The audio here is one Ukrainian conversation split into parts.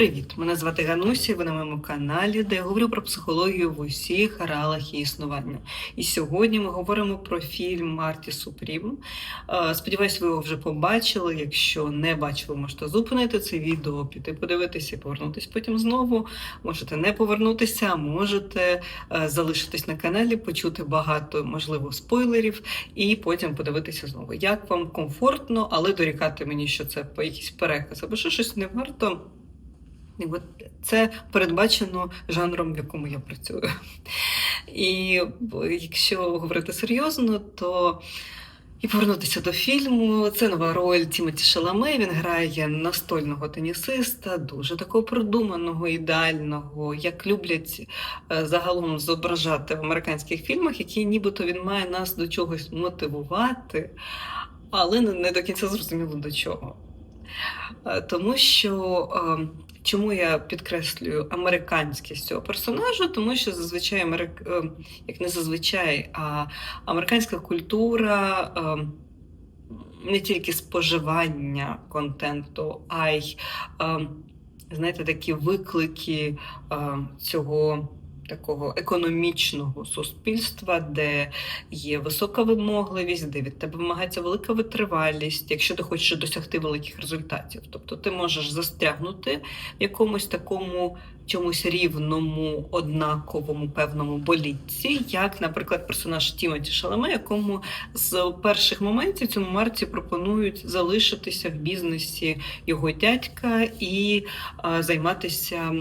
Привіт! Мене звати Ганусі. Ви на моєму каналі, де я говорю про психологію в усіх реалах її існування. І сьогодні ми говоримо про фільм Марті Супрім. Е, Сподіваюсь, ви його вже побачили. Якщо не бачили, можете зупинити це відео, піти подивитися і повернутися потім знову. Можете не повернутися, можете е, залишитись на каналі, почути багато можливо спойлерів, і потім подивитися знову. Як вам комфортно, але дорікати мені, що це по якийсь переказ або що щось не варто. І от це передбачено жанром, в якому я працюю. І якщо говорити серйозно, то і повернутися до фільму. Це нова роль Тімоті Шаламе. Він грає настольного тенісиста, дуже такого продуманого, ідеального, як люблять е, загалом зображати в американських фільмах, які нібито він має нас до чогось мотивувати, але не не до кінця зрозуміло до чого. Е, Тому що е, чому я підкреслюю американськість цього персонажа? Тому що зазвичай америк... е, як не зазвичай, а американська культура е, не тільки споживання контенту, а й знаєте, такі виклики цього. Такого економічного суспільства, де є висока вимогливість, де від тебе вимагається велика витривалість, якщо ти хочеш досягти великих результатів. Тобто ти можеш застрягнути в якомусь такому чомусь рівному, однаковому певному болітці, як, наприклад, персонаж Тімоті Шаламе, якому з перших моментів цьому марці пропонують залишитися в бізнесі його дядька і а, займатися.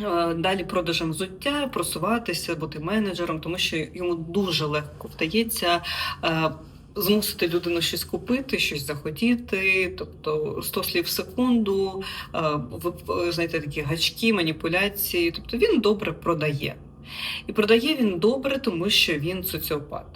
Е, Далі продажем взуття, просуватися, бути менеджером, тому що йому дуже легко вдається е, змусити людину щось купити, щось захотіти, тобто 100 слів в секунду, е, знаєте, такі гачки, маніпуляції. Тобто він добре продає. І продає він добре, тому що він соціопат.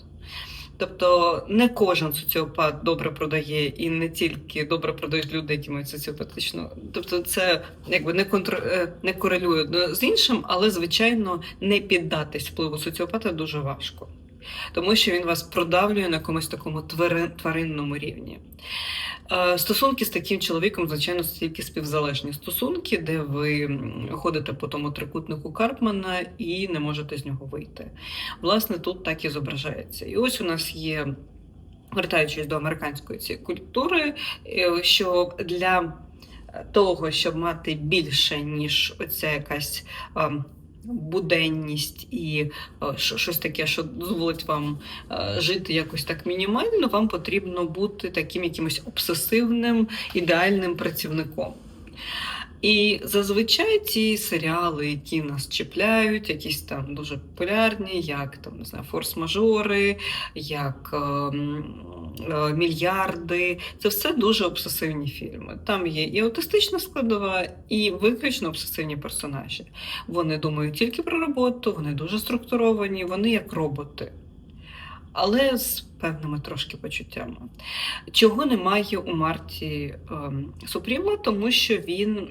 Тобто не кожен соціопат добре продає, і не тільки добре продають люди, які мають соціопатично. Тобто, це якби не контр... е, не корелює з іншим, але звичайно не піддатись впливу соціопата дуже важко, тому що він вас продавлює на якомусь такому тваринному рівні. Е, Стосунки з таким чоловіком, звичайно, тільки співзалежні стосунки, де ви ходите по тому трикутнику Карпмана і не можете з нього вийти. Власне, тут так і зображається. І ось у нас є, вертаючись до американської цієї культури, е, що для того, щоб мати більше, ніж оця якась. Буденність і е, щось таке, що дозволить вам е, жити якось так мінімально, вам потрібно бути таким якимось обсесивним, ідеальним працівником. І зазвичай ці серіали, які нас чіпляють, якісь там дуже популярні, як там не знаю, форс-мажори, як ем, е, мільярди, це все дуже обсесивні фільми. Там є і аутистична складова, і виключно обсесивні персонажі. Вони думають тільки про роботу, вони дуже структуровані, вони як роботи. Але з певними трошки почуттями. Чого немає у Марті ем, Супріма, тому що він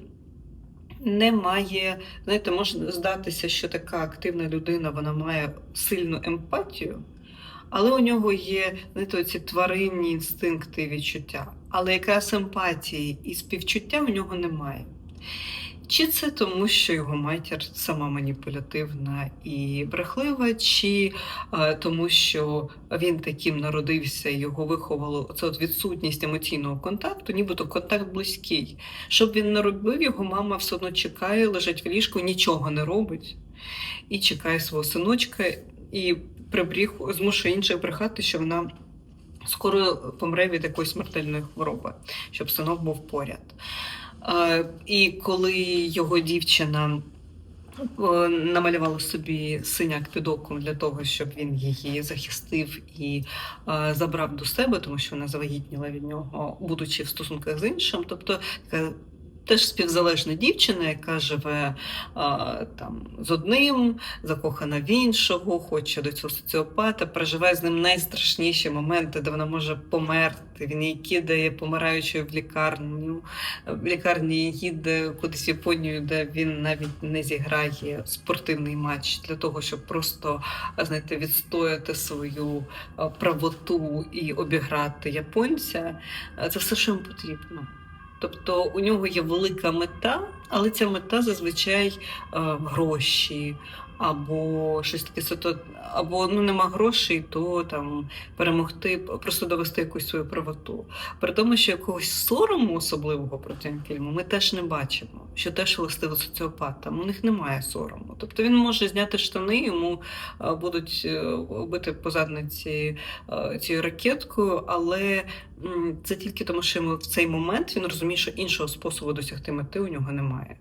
не має, знаєте, може здатися, що така активна людина вона має сильну емпатію, але у нього є знаєте, ці тваринні інстинкти і відчуття. Але якраз емпатії і співчуття у нього немає. Чи це тому, що його матір сама маніпулятивна і брехлива, чи е, тому, що він таким народився, його виховало це от відсутність емоційного контакту, нібито контакт близький. Щоб він не робив, його мама все одно чекає, лежить в ліжку, нічого не робить і чекає свого синочка, і прибріг, змушує інших брехати, що вона скоро помре від якоїсь смертельної хвороби, щоб синок був поряд. І коли його дівчина е, намалювала собі синяк під оком для того, щоб він її захистив і е, забрав до себе, тому що вона завагітніла від нього, будучи в стосунках з іншим. Тобто теж співзалежна дівчина, яка живе е, там з одним, закохана в іншого, хоче до цього соціопата, переживає з ним найстрашніші моменти, де вона може померти. Він її кидає, помираючи в лікарню. В лікарні їде кудись в Японію, де він навіть не зіграє спортивний матч для того, щоб просто знаєте, відстояти свою правоту і обіграти японця. Це все, що їм потрібно. Тобто у нього є велика мета, але ця мета зазвичай е, гроші. Або щось таке сито, або ну нема грошей, то там перемогти, просто довести якусь свою правоту. При тому, що якогось сорому особливого протягом ми теж не бачимо, що теж властиво соціопатам. У них немає сорому. Тобто він може зняти штани, йому е, будуть е, бити по задниці е, цією ракеткою, але це тільки тому, що йому в цей момент він розуміє, що іншого способу досягти мети у нього немає.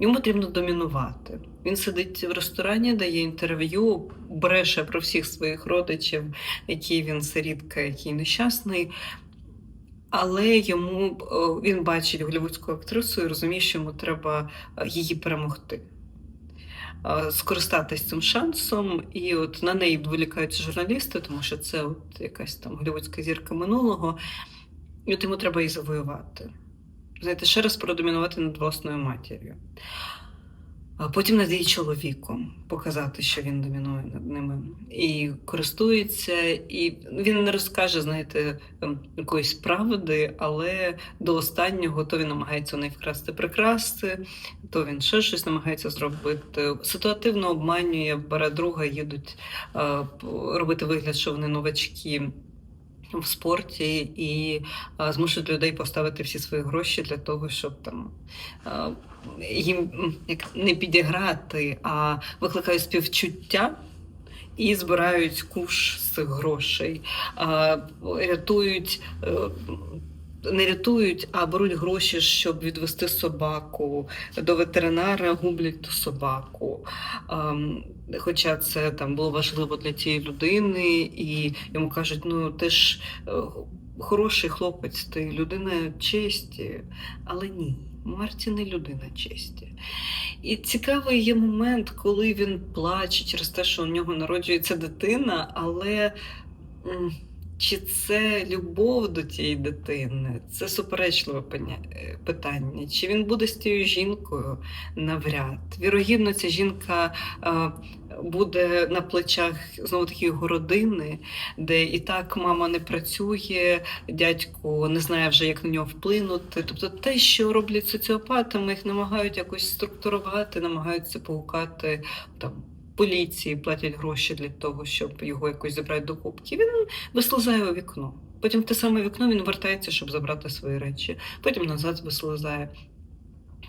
Йому потрібно домінувати. Він сидить в ресторані, дає інтерв'ю, бреше про всіх своїх родичів, який він сирітка, який нещасний. Але йому він бачить голівудську актрису і розуміє, що йому треба е, її перемогти. Е, Скористатись цим шансом, і от на неї відволікаються журналісти, тому що це от якась там голівудська зірка минулого, і от йому треба її завоювати. Знаєте, ще раз продомінувати над власною матір'ю. Потім над її чоловіком показати, що він домінує над ними. І користується, і він не розкаже, знаєте, ем, якоїсь правди, але до останнього то він намагається у неї вкрасти прикрасти, то він ще щось намагається зробити. Ситуативно обманює, бере друга, їдуть е, робити вигляд, що вони новачки. В спорті і змушують людей поставити всі свої гроші для того, щоб там їм як не підіграти, а викликають співчуття і збирають куш з цих грошей, рятують. е, Не рятують, а беруть гроші, щоб відвести собаку до ветеринара, гублять ту собаку. Хоча це там було важливо для тієї людини, і йому кажуть: ну ти ж е, хороший хлопець, ти людина честі, але ні. Марті не людина честі. І цікавий є момент, коли він плаче через те, що у нього народжується дитина, але чи це любов до тієї дитини? Це суперечливе е, питання. Чи він буде з тією жінкою? Навряд. Вірогідно, ця жінка е, буде на плечах знову таки його родини, де і так мама не працює, дядько не знає вже, як на нього вплинути. Тобто те, що роблять соціопатами, їх намагають якось структурувати, намагаються погукати там. Поліції платять гроші для того, щоб його якось забрати до кубки. Він вислизає у вікно. Потім в те саме вікно він вертається, щоб забрати свої речі. Потім назад вислизає.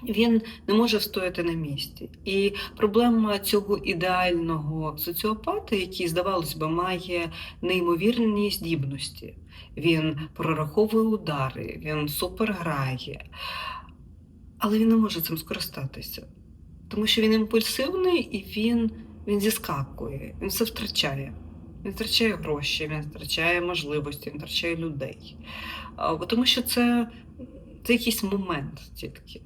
Він не може встояти на місці. І проблема цього ідеального соціопата, який, здавалось би, має неймовірні здібності. Він прораховує удари, він супер грає, але він не може цим скористатися. Тому що він імпульсивний і він, він зіскакує, він все втрачає. Він втрачає гроші, він втрачає можливості, він втрачає людей. Тому що це, це якийсь момент тільки.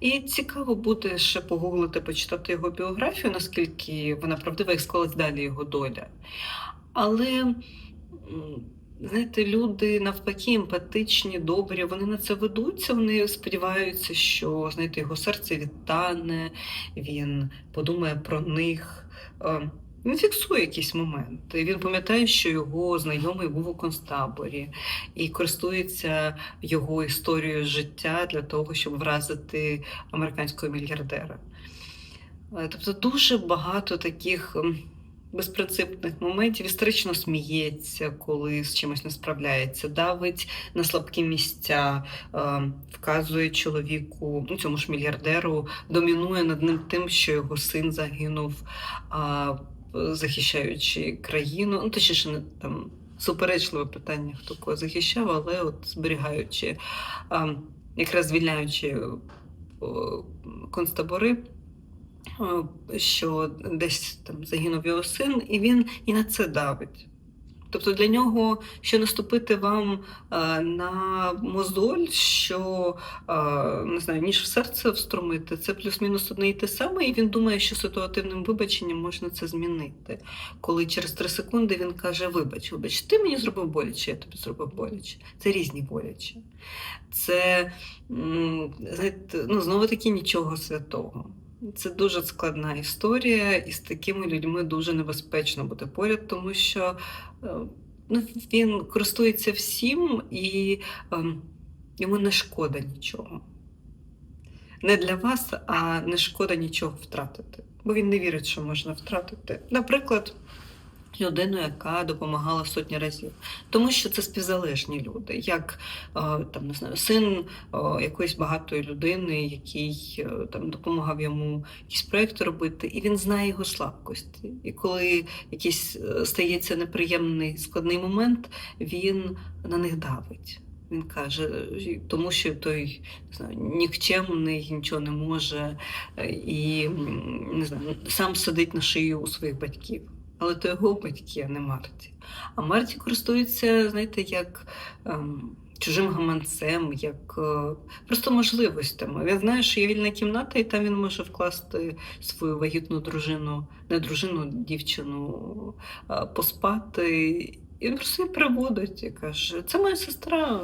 І цікаво буде ще погуглити, почитати його біографію, наскільки вона правдива, як склалась далі його доля. Але, знаєте, люди навпаки емпатичні, добрі, вони на це ведуться, вони сподіваються, що знаєте, його серце відтане, він подумає про них. Е, Він фіксує якісь моменти. Він пам'ятає, що його знайомий був у концтаборі і користується його історією життя для того, щоб вразити американського мільярдера. Е, Тобто дуже багато таких безпринципних моментів історично сміється, коли з чимось не справляється, давить на слабкі місця, е, вказує чоловіку, ну цьому ж мільярдеру, домінує над ним тим, що його син загинув, захищаючи країну. Ну, точніше, не там суперечливе питання, хто кого захищав, але от зберігаючи, якраз звільняючи концтабори, що десь там загинув його син, і він і на це давить. Тобто для нього що наступити вам е, на мозоль, що е, не знаю, ніж в серце встромити, це плюс-мінус одне і те саме, і він думає, що ситуативним вибаченням можна це змінити. Коли через три секунди він каже: Вибач, вибач, ти мені зробив боляче, я тобі зробив боляче. Це різні боляче. Це ну, знову таки нічого святого. Це дуже складна історія, і з такими людьми дуже небезпечно бути поряд, тому що е, ну, він користується всім і ем, Йому не шкода нічого. Не для вас, а не шкода нічого втратити. Бо він не вірить, що можна втратити. Наприклад, людину, яка допомагала сотні разів. Тому що це співзалежні люди, як е, там не знаю, син е, якоїсь багатої людини, який е, там допомагав йому якісь проекти робити, і він знає його слабкості. І коли якийсь стається неприємний складний момент, він на них давить. Він каже, тому що той не знаю, нікчемний, нічого не може, і не знаю, сам сидить на шию у своїх батьків. Але то його батьки, а не Марті. А Марті користується, знаєте, як ем, чужим гаманцем, як е, просто можливостями. Він знає, що є вільна кімната, і там він може вкласти свою вагітну дружину, не дружину, дівчину, е, поспати. І він просто її приводить і каже: це моя сестра,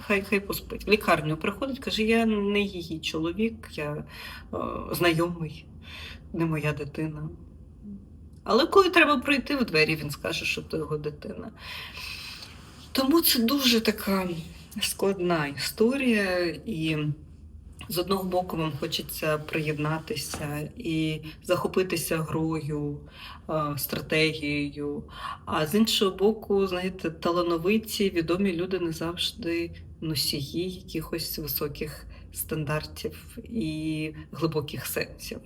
хай хай поспить. В лікарню приходить, каже: я не її чоловік, я е, знайомий, не моя дитина. Але коли треба пройти в двері, він скаже, що то його дитина. Тому це дуже така складна історія, і з одного боку вам хочеться приєднатися і захопитися грою, стратегією. А з іншого боку, знаєте, талановиті, відомі люди не завжди носії якихось високих стандартів і глибоких сенсів.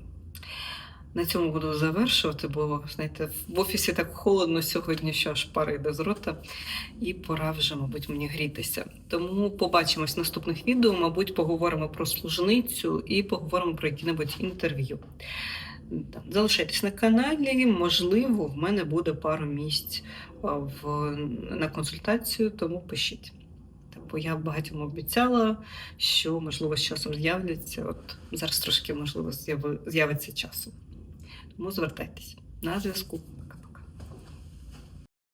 На цьому буду завершувати, бо знаєте, в офісі так холодно сьогодні, що аж пара йде з рота, і пора вже, мабуть, мені грітися. Тому побачимось в наступних відео. Мабуть, поговоримо про служницю і поговоримо про які-небудь інтерв'ю. Залишайтесь на каналі, можливо, в мене буде пару місць в, на консультацію, тому пишіть. Бо я багатьом обіцяла, що можливо з часом з'являться. От зараз трошки можливо з'яви- з'явиться часу. Тому звертайтеся на зв'язку.